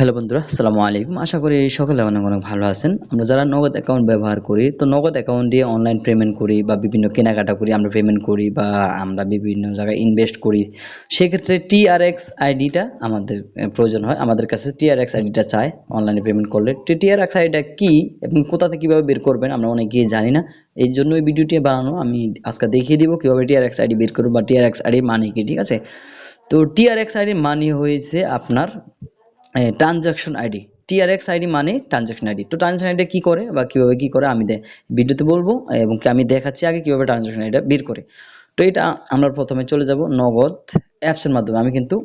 Hello বন্ধুরা, আসসালামু আলাইকুম। আশা করি সকলে অনেক অনেক ভালো আছেন। আমরা যারা নগদ অ্যাকাউন্ট ব্যবহার করি, তো নগদ অ্যাকাউন্ট দিয়ে অনলাইন পেমেন্ট করি বা বিভিন্ন কেনাকাটা করি, আমরা পেমেন্ট করি বা আমরা বিভিন্ন জায়গায় ইনভেস্ট করি, সেক্ষেত্রে টিআরএক্স আইডিটা আমাদের প্রয়োজন হয়। আমাদের কাছে টিআরএক্স আইডিটা চায় অনলাইনে পেমেন্ট করলে। টিআরএক্স আইডিটা কী এবং কোথা থেকে কীভাবে বের করবেন, আমরা অনেকেই জানি না। এই জন্য এই ভিডিওটি বানানো, আমি আজকে দেখিয়ে দিব কীভাবে টিআরএক্স আইডি বের করব বা টিআরএক্স আইডির মানে কি, ঠিক আছে? তো টিআরএক্স আইডির মানে হয়েছে আপনার ট্রানজাকশন আইডি টিআরএক্স আইডি মানে ট্রানজাকশন আইডি তো ট্রানজাকশন আইডি কি করে বা কীভাবে কি করে আমি ভিডিওতে বলব, এবং আমি দেখাচ্ছি আগে কীভাবে ট্রানজাকশন আইডিটা বের করে। তো এটা আমরা প্রথমে চলে যাব নগদ অ্যাপসের মাধ্যমে। আমি কিন্তু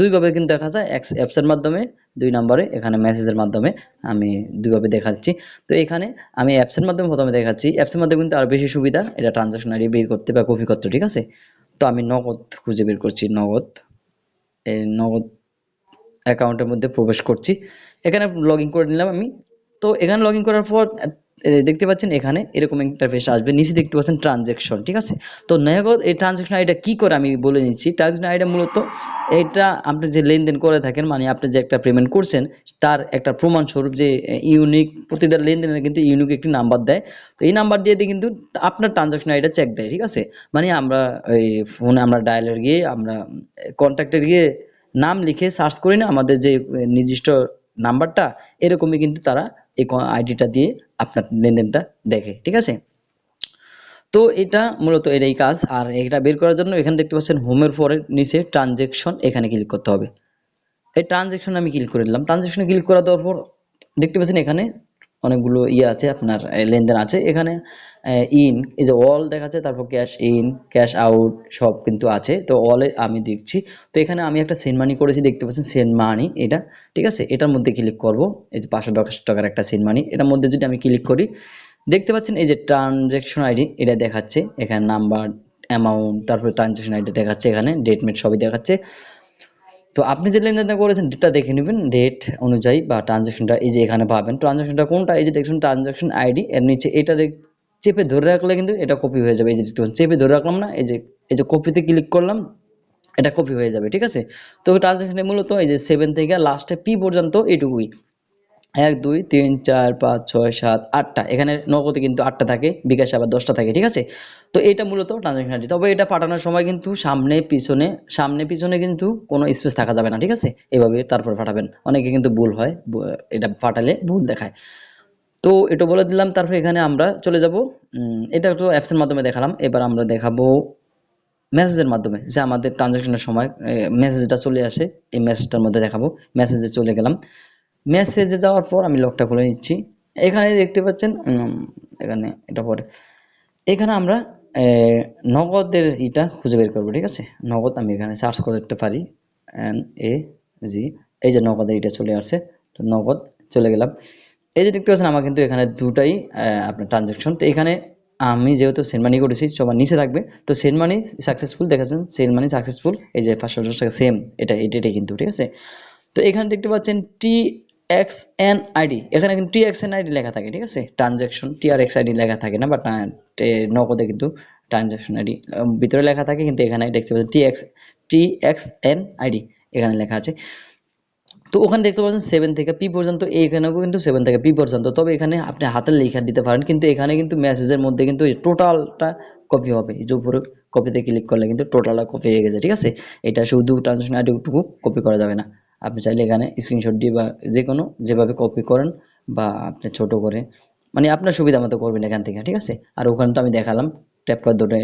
দুইভাবে কিন্তু দেখা যায়। অ্যাপসের মাধ্যমে, দুই নম্বরে, এখানে মেসেজের মাধ্যমে আমি দুইভাবে দেখাচ্ছি। তো এখানে আমি অ্যাপসের মাধ্যমে প্রথমে দেখাচ্ছি। অ্যাপসের মাধ্যমে কিন্তু আরও বেশি সুবিধা, এটা ট্রানজাকশন আইডি বের করতে বা কপি করতে ঠিক আছে? তো আমি নগদ খুঁজে বের করছি, নগদ। এই নগদ অ্যাকাউন্টের মধ্যে প্রবেশ করছি। এখানে লগ করে নিলাম আমি। তো এখানে লগ করার পর দেখতে পাচ্ছেন এখানে এরকম ইন্টারফেস আসবে। নিচে দেখতে পাচ্ছেন ট্রানজ্যাকশন ঠিক আছে? তো নগদ এই ট্রানজ্যাকশন আইডিটা কী করে আমি বলে নিচ্ছি? ট্রানজ্যাকশন আইডিটা মূলত এটা আপনি যে লেনদেন করে থাকেন মানে আপনি যে একটা পেমেন্ট করছেন, তার একটা প্রমাণস্বরূপ যে ইউনিক প্রতিটা লেনদেনের কিন্তু ইউনিক একটি নাম্বার দেয়। তো এই নাম্বার দিয়ে দিয়ে কিন্তু আপনার ট্রানজ্যাকশন আইডিটা চেক দেয়, ঠিক আছে? মানে আমরা, এই ফোনে আমরা ডায়ালের গিয়ে, আমরা কন্ট্যাক্টের গিয়ে নাম লিখে সার্চ করি না আমাদের যে নির্দিষ্ট নাম্বারটা এরকমই কিন্তু তারা এই আইডিটা দিয়ে আপনার লেনদেনটা দেখে, ঠিক আছে? তো এটা মূলত এটাই কাজ, আর এটা বের করার জন্য এখানে দেখতে পাচ্ছেন হোমের পরে নিচে ট্রানজেকশন এখানে ক্লিক করতে হবে। এই ট্রানজেকশন আমি ক্লিক করে দিলাম ট্রানজেকশনে ক্লিক করা দেওয়ার পর দেখতে পাচ্ছেন এখানে অনেকগুলো ইয়ে আছে, আপনার লেনদেন আছে। এখানে ইন এই যে অল দেখাচ্ছে, তারপর ক্যাশ ইন ক্যাশ আউট সব কিন্তু আছে। তো অলে আমি দেখছি। তো এখানে আমি একটা সেন্ড মানি করেছি, দেখতে পাচ্ছেন সেন্ড মানি এটা, ঠিক আছে? এটার মধ্যে ক্লিক করব। এই যে পাঁচশো দশ টাকার একটা সেন্ড মানি এটার মধ্যে যদি আমি ক্লিক করি, দেখতে পাচ্ছেন এই যে ট্রানজ্যাকশন আইডি এটা দেখাচ্ছে। এখানে নাম্বার অ্যামাউন্ট তারপরে ট্রানজ্যাকশন আইডি দেখাচ্ছে এখানে ডেটমেট সবই দেখাচ্ছে। তো আপনি যে লেনদেনটা করেছেন ডেটটা দেখে নেবেন ডেট অনুযায়ী বা ট্রানজাকশনটা এই যে এখানে পাবেন। ট্রানজাকশনটা কোনটা? এই যে দেখুন ট্রানজাকশন আইডি এর নিচে এটা চেপে ধরে রাখলে কিন্তু এটা কপি হয়ে যাবে। এই যে চেপে ধরে রাখলাম না, এই যে এই যে কপিতে ক্লিক করলাম, এটা কপি হয়ে যাবে, ঠিক আছে? তো ট্রানজাকশনে মূলত এই যে সেভেন থেকে লাস্টে পি পর্যন্ত এইটুকুই। এক, দুই, তিন, চার, পাঁচ, ছয়, সাত, আটটা। এখানে নগদে কিন্তু আটটা থাকে, বিকাশে আবার দশটা থাকে, ঠিক আছে? তো এটা মূলত ট্রানজাকশন আইডি তবে এটা পাঠানোর সময় কিন্তু সামনে, পিছনে সামনে, পিছনে কিন্তু কোনো স্পেস থাকা যাবে না, ঠিক আছে? এভাবে তারপর পাঠাবেন। অনেকে কিন্তু ভুল হয় এটা পাঠালে ভুল দেখায়। তো এটা বলে দিলাম, তারপর এখানে আমরা চলে যাব। এটা একটু অ্যাপসের মাধ্যমে দেখালাম। এবার আমরা দেখাবো মেসেজের মাধ্যমে। যে আমাদের ট্রানজাকশনের সময় মেসেজটা চলে আসে, এই মেসেজটার মধ্যে দেখাবো। মেসেজে চলে গেলাম। মেসেজে যাওয়ার পর আমি লকটা খুলে নিচ্ছি। এখানে দেখতে পাচ্ছেন এখানে এটা পরে। এখানে আমরা নগদের ইটা খুঁজে বের করব, ঠিক আছে? নগদ আমি এখানে সার্চ করতে পারি। এন এ জি এই যে নগদের এটা চলে আসছে, তো নগদ চলে গেলাম। এই যে দেখতে পাচ্ছেন, আমার কিন্তু এখানে দুটাই আপনার ট্রানজাকশন তো এখানে আমি যেহেতু সেন্ড মানি করেছি, সবার নিচে থাকবে। তো সেন্ড মানি সাকসেসফুল দেখাচ্ছেন সেন্ড মানি সাকসেসফুল এই যে পাঁচশো টাকা সেম এটা এটাই কিন্তু, ঠিক আছে? তো এখানে দেখতে পাচ্ছেন টি এক্স এন আইডি এখানে কিন্তু টি এক্স এন আইডি লেখা থাকে, ঠিক আছে? Transaction T R X ID লেখা থাকে না বাট নগদে কিন্তু ট্রানজাকশন আইডি ভিতরে লেখা থাকে, কিন্তু এখানে দেখতে পাচ্ছেন T X T X N ID এখানে লেখা আছে। তো ওখানে দেখতে পাচ্ছেন সেভেন থেকে পি পর্যন্ত, এইখানেও কিন্তু সেভেন থেকে পি পর্যন্ত। তবে এখানে আপনি হাতের লেখা দিতে পারেন, কিন্তু এখানে কিন্তু মেসেজের মধ্যে কিন্তু টোটালটা কপি হবে। যে উপরে কপিতে ক্লিক করলে কিন্তু টোটালটা কপি হয়ে গেছে, ঠিক আছে? এটা শুধু ট্রানজাকশন আইডিটুকু কপি করা যাবে না। আপনি চাইলে এখানে স্ক্রিনশট দিয়ে বা যে কোনো যেভাবে কপি করেন বা আপনি ছোট করে মানে আপনার সুবিধা মতো করবেন এখান থেকে, ঠিক আছে? আর ওখানে তো আমি দেখালাম ট্যাপ করে দুটো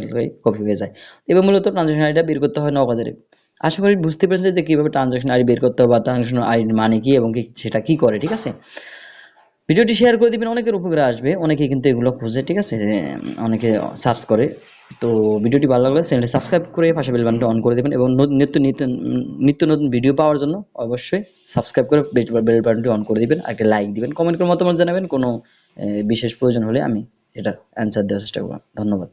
কপি হয়ে যায়। এবার মূলত ট্রানজাকশন আইডিটা বের করতে হয় নগদের আশা করি বুঝতে পেরেছেন যে কীভাবে ট্রানজাকশন আইডি বের করতে হবে বা ট্রানজাকশন আইডি মানে কী এবং সেটা কী করে, ঠিক আছে? ভিডিওটি শেয়ার করে দিবেন, অনেকের উপকারে আসবে, অনেকে কিন্তু এগুলো খুঁজে, ঠিক আছে? অনেকে সার্চ করে। তো ভিডিওটি ভালো লাগলে চ্যানেলটি সাবস্ক্রাইব করে পাশে বেল অন করে দেবেন এবং নিত্য নিত্য নিত্য নতুন ভিডিও পাওয়ার জন্য অবশ্যই সাবস্ক্রাইব করে বেল বাটনটি অন করে দিবেন, আর একটা লাইক দিবেন কমেন্ট করে মতামত জানাবেন, কোনো বিশেষ প্রয়োজন হলে আমি এটা অ্যান্সার দেওয়ার চেষ্টা করব। ধন্যবাদ।